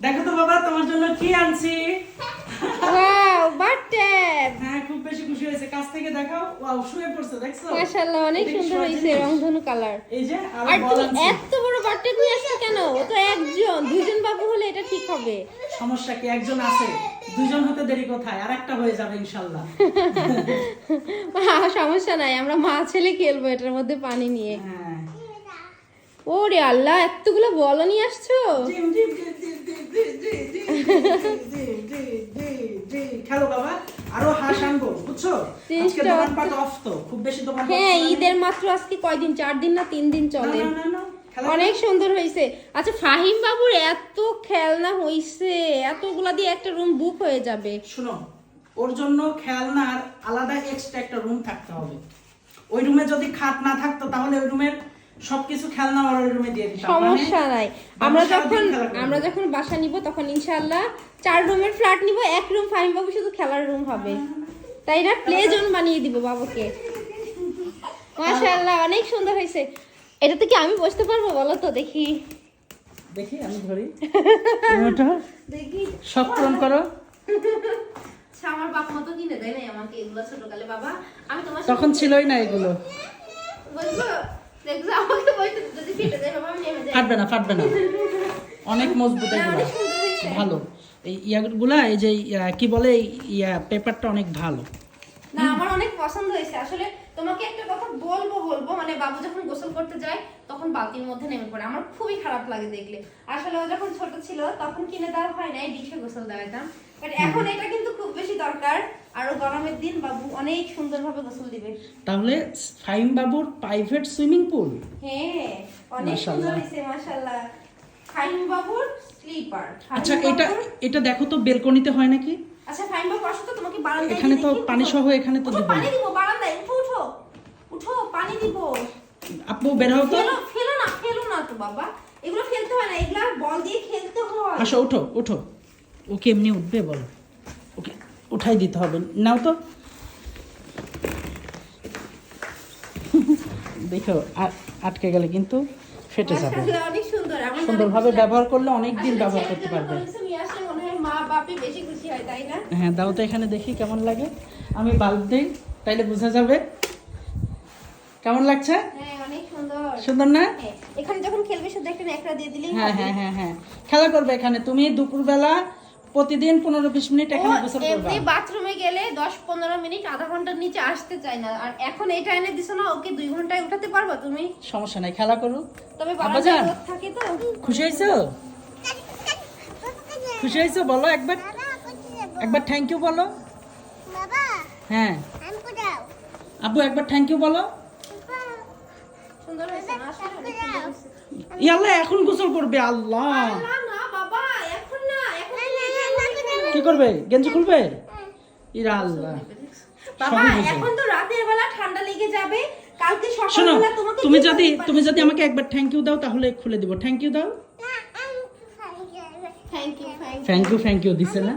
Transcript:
দেখো তো বাবা তোমার জন্য কি আনছি? ওয়াও বাট্যাপ হ্যাঁ খুব বেশি খুশি হয়েছে। কাছ থেকে দেখাও। ওয়াও শুয়ে পড়ছে দেখছ? মাশাআল্লাহ অনেক সুন্দর হয়েছে রংধনু কালার। এই যে আর তুমি এত বড় নিয়ে আসছো কেন? ও তো একজন। দুইজন বাবু হলে এটা ঠিক হবে। সমস্যা কি? একজন আছে। দুজন হতে দেরি কোথায়? আর একটা হয়ে যাবে ইনশাল্লাহ আহ, সমস্যা নাই। আমরা মা ছেলে খেলব এটার মধ্যে পানি নিয়ে। হ্যাঁ ওরে আল্লাহ এতগুলো আসছো খেলো বাবা আরও হাঁস আনব বুঝছ আজকে দোকানপাট অফ তো খুব বেশি দোকান হ্যাঁ ঈদের মাত্র আজকে কয়দিন চার দিন না তিন দিন চলে অনেক সুন্দর হয়েছে আচ্ছা ফাহিম বাবুর এত খেলনা হইছে এতগুলা দিয়ে একটা রুম বুক হয়ে যাবে শুনো ওর জন্য খেলনার আলাদা এক্সট্রা একটা রুম থাকতে হবে ওই রুমে যদি খাট না থাকতো তাহলে ওই রুমের সবকিছু খেলনা ওর রুমে দিয়ে দিতাম। মানে সমস্যা নাই। আমরা যখন আমরা যখন বাসা নিব তখন ইনশাআল্লাহ চার রুমের ফ্ল্যাট নিব এক রুম ফাহিম বাবু শুধু খেলার রুম হবে। তাই না? প্লে জোন বানিয়ে দিব বাবুকে। মাশাআল্লাহ অনেক সুন্দর হয়েছে। এটাতে কি আমি বসতে পারব বলো তো দেখি। দেখি আমি ধরি। ওঠো দেখি। সব পূরণ করো। আচ্ছা, আমার বাপ মা তো কিনে দেয় নাই আমাকে এগুলো ছোটকালে বাবা। আমি তোমার তখন ছিলই না এগুলো। বলব ফাটবে না ফাটবে না। অনেক মজবুত এগুলো। হয়েছে। ভালো। এই ইয়াগুলা এই যে কি বলে ইয়া পেপারটা অনেক ভালো। না আমার অনেক পছন্দ হয়েছে। আসলে তোমাকে একটা কথা বলব বলব মানে বাবু যখন গোসল করতে যায় তখন বালতির মধ্যে নেমে পড়ে। আমার খুবই খারাপ লাগে দেখলে। আসলে ও যখন ছোট ছিল তখন কিনে দেওয়া হয় নাই ডিশে গোসল দেওয়াতাম বাট এখন এটা কিন্তু বেশি দরকার আরও গরমের দিন বাবু অনেক সুন্দরভাবে গোসল দিবে। তাহলে ফাইম বাবুর প্রাইভেট সুইমিং পুল হ্যাঁ অনেক সুন্দর। হয়েছে মাশাআল্লাহ ফাইন বাবুর স্লিপার আচ্ছা এটা এটা দেখো তো বেলকনিতে হয় নাকি? আচ্ছা ফাইন বাবু আসো তো তোমাকে বারান্দায় এখানে তো পানি। সহ এখানে তো দিব। পানি দিব বারান্দায় উঠো উঠো। উঠো পানি দিব। আপু বের হও তো। ফেলো ফেলো না ফেলো না তো বাবা। এগুলো ফেলতে হয় না এগুলা বল দিয়ে খেলতে হয়। আসো উঠো উঠো। ওকে এমনি উঠবে বলো। উঠাই দিতে হবে। নাও তো। দেখো আটকে গেলে কিন্তু ফেটে যাবে। সুন্দরভাবে ব্যবহার করলে অনেক দিন ব্যবহার করতে পারবে। হয় দাও তো এখানে দেখি কেমন লাগে। আমি বাল্ব দিই তাইলে বোঝা যাবে। কেমন লাগছে? হ্যাঁ সুন্দর। না? হ্যাঁ, এখানে যখন খেলবে শুধু একটা দিয়ে দিলেই হ্যাঁ হ্যাঁ হ্যাঁ হ্যাঁ। খেলা করবে এখানে। তুমি দুপুরবেলা প্রতিদিন পনেরো বিশ মিনিট এখানে গোসল করবে। বাথরুমে গেলে দশ পনেরো মিনিট আধা ঘণ্টার নিচে আসতে চায় না। আর এখন এটা এনে দিছো না ওকে দুই ঘন্টায় উঠাতে পারবা তুমি? সমস্যা নাই খেলা করো। তবে আব্বা বাবা যান। থাকে তো। খুশি হয়েছো? খুশি হয়েছো? বলো একবার। একবার থ্যাংক ইউ বলো। হ্যাঁ। আব্বু একবার থ্যাংক ইউ বলো। ইয়াল্লা এখন গোসল করবে আল্লাহ না না বাবা এখন না এখন তুমি এটা এমনি করো। কি করবে? গেঞ্জি খুলবে? ইরা আল্লাহ বাবা এখন তো রাতের বেলা ঠান্ডা লেগে যাবে। কালকে সকালবেলা তোমাকে তুমি যদি তুমি যদি আমাকে একবার থ্যাংক ইউ দাও তাহলে খুলে দিব। থ্যাংক ইউ দাও। থ্যাংক ইউ থ্যাংক ইউ দিছে না?